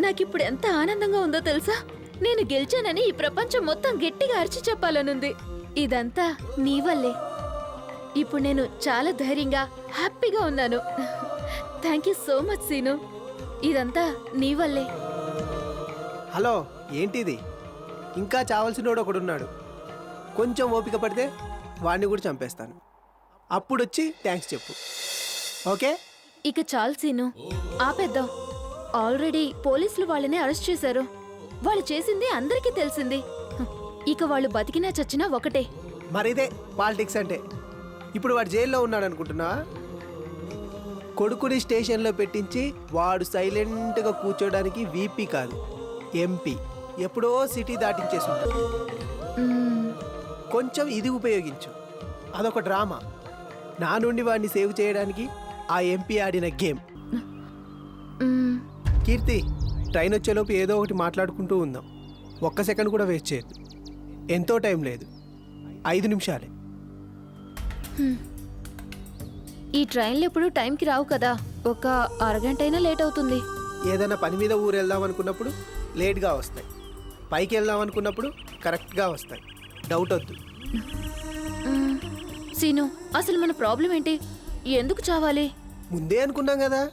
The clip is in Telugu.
నాకిప్పుడు ఎంత ఆనందంగా ఉందో తెలుసా? నేను గెలిచానని ఈ ప్రపంచం మొత్తం గట్టిగా అరిచి చెప్పాలనుంది. ఇదంతా నీ వల్లే. ఇప్పుడు నేను చాలా ధైర్యంగా హ్యాపీగా ఉన్నాను. Thank you so much Seenu. ఇదంతా నీ వల్లే. హలో ఏంటిది? ఇంకా చావాల్సినోడు ఒకడున్నాడు. కొంచెం ఓపిక పడితే వాడిని కూడా చంపేస్తాను. అప్పుడు వచ్చి థ్యాంక్స్ చెప్పు. ఓకే? ఇక చాలు సీను. ఆపేద్దాం. ఆల్రెడీ పోలీసులు వాళ్ళని అరెస్ట్ చేశారు. వాళ్ళు చేసింది అందరికీ తెలిసింది. ఇక వాళ్ళు బతికినా చచ్చినా ఒకటే. మరిదే పాలిటిక్స్ అంటే. ఇప్పుడు వాడు జైల్లో ఉన్నాడు అనుకుంటున్నా కొడుకుని స్టేషన్లో పెట్టించి వాడు సైలెంట్గా కూర్చోడానికి వీపీ కాదు ఎంపీ. ఎప్పుడో సిటీ దాటించేసి ఉంటాడు కొంచెం ఇది ఉపయోగించు. అదొక డ్రామా. నా నుండి వాడిని సేవ్ చేయడానికి ఆ ఎంపీ ఆడిన గేమ్. కీర్తి ట్రైన్ వచ్చేలోపు ఏదో ఒకటి మాట్లాడుకుంటూ ఉందాం. ఒక్క సెకండ్ కూడా వేస్ట్ చేయొద్దు. ఎంతో టైం లేదు. ఐదు నిమిషాలే. ఈ ట్రైన్లు ఎప్పుడు టైంకి రావు కదా. ఒక అరగంట అయినా లేట్ అవుతుంది. ఏదైనా పని మీద ఊరు వెళ్దాం అనుకున్నప్పుడు లేట్గా వస్తాయి. పైకి వెళ్దాం అనుకున్నప్పుడు కరెక్ట్గా వస్తాయి. డౌట్ వద్దు. సీను అసలు మన ప్రాబ్లం ఏంటి? ఎందుకు చావాలి? ముందే అనుకున్నాం కదా.